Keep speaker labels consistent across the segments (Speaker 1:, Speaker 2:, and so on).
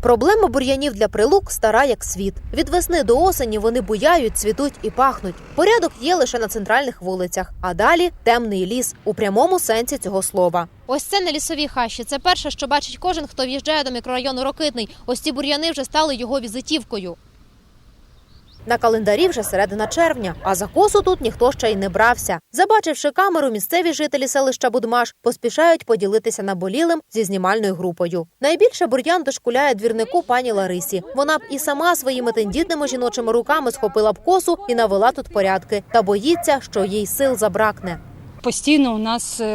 Speaker 1: Проблема бур'янів для прилук стара як світ. Від весни до осені вони буяють, цвітуть і пахнуть. Порядок є лише на центральних вулицях, а далі темний ліс у прямому сенсі цього слова.
Speaker 2: Ось це не лісові хащі. Це перше, що бачить кожен, хто в'їжджає до мікрорайону Рокитний. Ось ці бур'яни вже стали його візитівкою.
Speaker 1: На календарі вже середина червня, а за косу тут ніхто ще й не брався. Забачивши камеру, місцеві жителі селища Будмаш поспішають поділитися наболілим зі знімальною групою. Найбільше бур'ян дошкуляє двірнику пані Ларисі. Вона б і сама своїми тендітними жіночими руками схопила б косу і навела тут порядки, та боїться, що їй сил забракне.
Speaker 3: Постійно у нас е,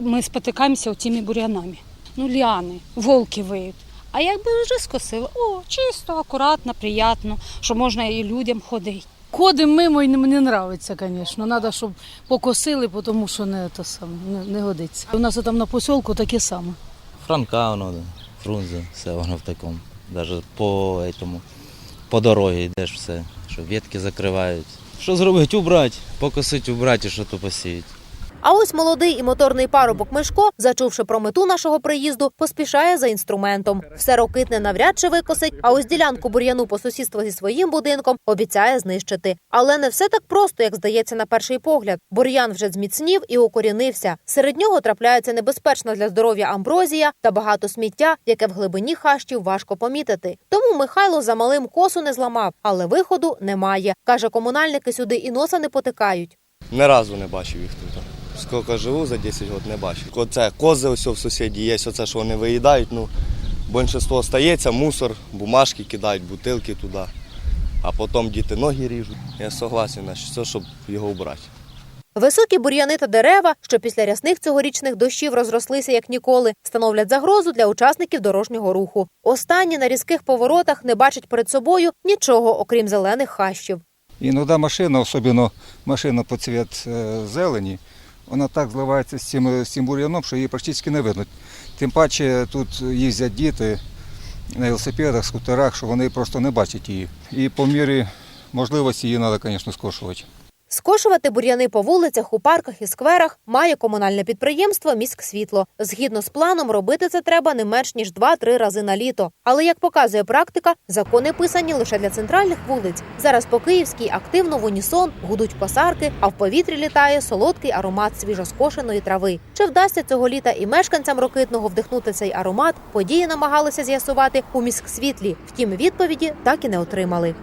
Speaker 3: ми спотикаємося цими бур'янами. Ну, ліани, волки виють. А якби вже скосили, о, чисто, акуратно, приємно, що можна і людям ходити.
Speaker 4: Ходимо мимо і не- мені подобається, звісно. Треба, щоб покосили, тому що не, то саме, не, не годиться. У нас там на посілку таке саме.
Speaker 5: Франка воно, Фрунзе, все воно в такому. Навіть по, этому, по дорозі йдеш все, що ветки закривають. Що зробити? Убрати, покосити, убрати і що то посіять.
Speaker 1: А ось молодий і моторний парубок Мишко, зачувши про мету нашого приїзду, поспішає за інструментом. Все рокитне навряд чи викосить, а ось ділянку бур'яну по сусідству зі своїм будинком обіцяє знищити. Але не все так просто, як здається на перший погляд. Бур'ян вже зміцнів і укорінився. Серед нього трапляється небезпечна для здоров'я амброзія та багато сміття, яке в глибині хащів важко помітити. Тому Михайло за малим косу не зламав, але виходу немає. каже, комунальники сюди і носа не потикають.
Speaker 6: Ні разу не бачив їх тут. Скільки живу за 10 років не бачив. Оце кози ось в сусіді є, оце, що вони виїдають. Ну, більшість остається, мусор, бумажки кидають, бутилки туди. А потім діти ноги ріжуть. Я согласен, на все, щоб його убрати.
Speaker 1: Високі бур'яни та дерева, що після рясних цьогорічних дощів розрослися як ніколи, становлять загрозу для учасників дорожнього руху. Останні на різких поворотах не бачать перед собою нічого, окрім зелених хащів.
Speaker 7: Іноді машина, особливо машина по цвіт е, зелені, вона так зливається з цим, з цим бур'яном, що її практично не видно. Тим паче тут їздять діти на велосипедах, скутерах, що вони просто не бачать її. І по мірі можливості її треба, звісно, скошувати.
Speaker 1: Скошувати бур'яни по вулицях, у парках і скверах має комунальне підприємство «Міськсвітло». Згідно з планом, робити це треба не менш ніж 2-3 рази на літо. Але як показує практика, закони писані лише для центральних вулиць. Зараз по київській активно в унісон гудуть косарки, а в повітрі літає солодкий аромат свіжоскошеної трави. Чи вдасться цього літа і мешканцям Рокитного вдихнути цей аромат? Події намагалися з'ясувати у міськсвітлі. Втім, відповіді так і не отримали.